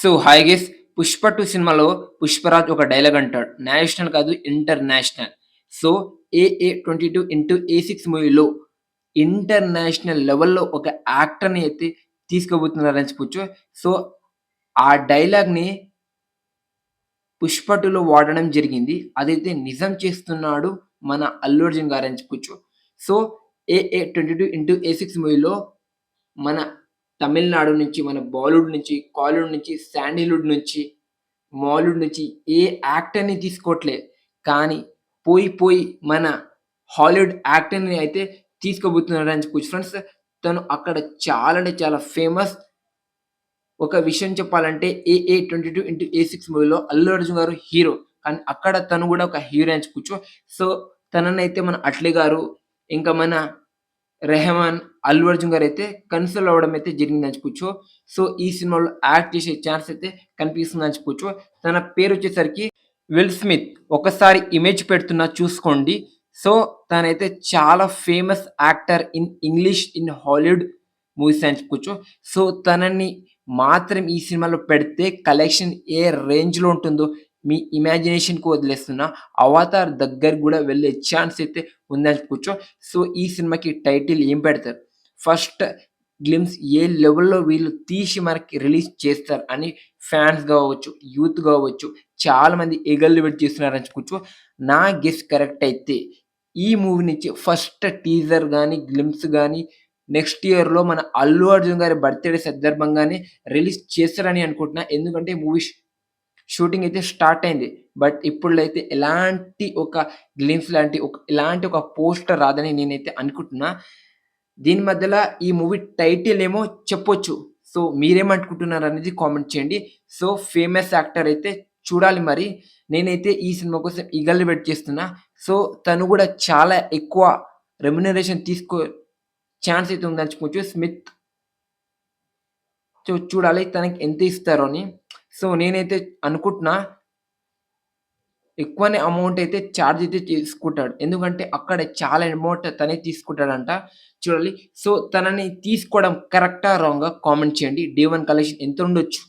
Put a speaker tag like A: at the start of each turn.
A: So hi guys Pushpa two సినిమాలో పుష్పరాజ్ ఒక dialogue అంటాడు. నేషనల్ కాదు international. So AA twenty two into A six మూవీలో ఇంటర్నేషనల్ లెవెల్లో ఒక యాక్టర్ని అయితే తీసుకోబోతున్నారని చెప్పొచ్చు. సో ఆ డైలాగ్ని పుష్ప టూలో వాడడం జరిగింది. అదైతే నిజం చేస్తున్నాడు మన అల్లు అర్జున్ గారు అని చెప్పొచ్చు. So AA twenty two into A six మూవీలో మన తమిళనాడు నుంచి మన బాలీవుడ్ నుంచి కాలీవుడ్ నుంచి శాండిల్వుడ్ నుంచి మాలీవుడ్ నుంచి ఏ యాక్టర్ని తీసుకోవట్లే కానీ పోయి పోయి మన హాలీవుడ్ యాక్టర్ని అయితే తీసుకోబోతున్నాడు అని చెప్పొచ్చు. ఫ్రెండ్స్ తను అక్కడ చాలా అంటే చాలా ఫేమస్. ఒక విషయం చెప్పాలంటే AA twenty two into A six మూవీలో అల్లు అర్జున్ గారు హీరో. కానీ అక్కడ తను కూడా ఒక హీరో అని చెప్పొచ్చు. సో తననైతే మన అట్లీ గారు ఇంకా మన రెహమాన్ అల్లు అర్జున్ గారు అయితే కన్సల్ అవ్వడం అయితే జరిగిందని చెప్పొచ్చు సో ఈ సినిమాలో యాక్ట్ చేసే ఛాన్స్ అయితే కనిపిస్తుందని చెప్పొచ్చు తన పేరు వచ్చేసరికి విల్ స్మిత్. ఒకసారి ఇమేజ్ పెడుతున్నా చూసుకోండి. సో తనైతే చాలా famous actor in English in Hollywood movies అని చెప్పుకోవచ్చు సో తనని మాత్రం ఈ సినిమాలో పెడితే కలెక్షన్ ఏ రేంజ్లో ఉంటుందో మీ ఇమాజినేషన్కి వదిలేస్తున్నా అవతార్ దగ్గర కూడా వెళ్ళే ఛాన్స్ అయితే ఉందని చెప్పుకోవచ్చు సో ఈ సినిమాకి టైటిల్ ఏం పెడతారు? ఫస్ట్ గ్లిమ్స్ ఏ లెవెల్లో వీళ్ళు తీసి మనకి రిలీజ్ చేస్తారు అని ఫ్యాన్స్ కావచ్చు యూత్ కావచ్చు చాలా మంది ఎగళ్ళు వెయిట్ చేస్తున్నారని చెప్పుకోవచ్చు నా గెస్ కరెక్ట్ అయితే ఈ మూవీ నుంచి ఫస్ట్ టీజర్ కానీ గ్లిమ్స్ కానీ నెక్స్ట్ ఇయర్లో మన అల్లు అర్జున్ గారి బర్త్డే సందర్భంగానే రిలీజ్ చేస్తారని అనుకుంటున్నా. ఎందుకంటే మూవీ షూటింగ్ అయితే స్టార్ట్ అయింది. బట్ ఇప్పుడైతే ఎలాంటి ఒక గ్లిమ్స్ లాంటి ఒక ఎలాంటి ఒక పోస్టర్ రాదని నేనైతే అనుకుంటున్నా. దీని మధ్యలో ఈ మూవీ టైటిల్ ఏమో చెప్పొచ్చు. సో మీరేమనుకుంటున్నారు అనేది కామెంట్ చేయండి. సో ఫేమస్ యాక్టర్ అయితే చూడాలి మరి. నేనైతే ఈ సినిమా కోసం ఈగల్ని వెయిట్ చేస్తున్నా. సో తను కూడా చాలా ఎక్కువ రెమ్యునరేషన్ తీసుకో ఛాన్స్ అయితే ఉందని చెప్పొచ్చు. స్మిత్ సో చూడాలి తనకి ఎంత ఇస్తారో అని. సో నేనైతే అనుకుంటున్నా ఎక్కువనే అమౌంట్ అయితే ఛార్జ్ అయితే తీసుకుంటాడు ఎందుకంటే అక్కడ చాలా అమౌంట్ తనే తీసుకుంటాడంట. చూడాలి సో తనని తీసుకోవడం కరెక్టా రాంగ్గా కామెంట్ చేయండి. డే వన్ కలెక్షన్ ఎంత ఉండొచ్చు?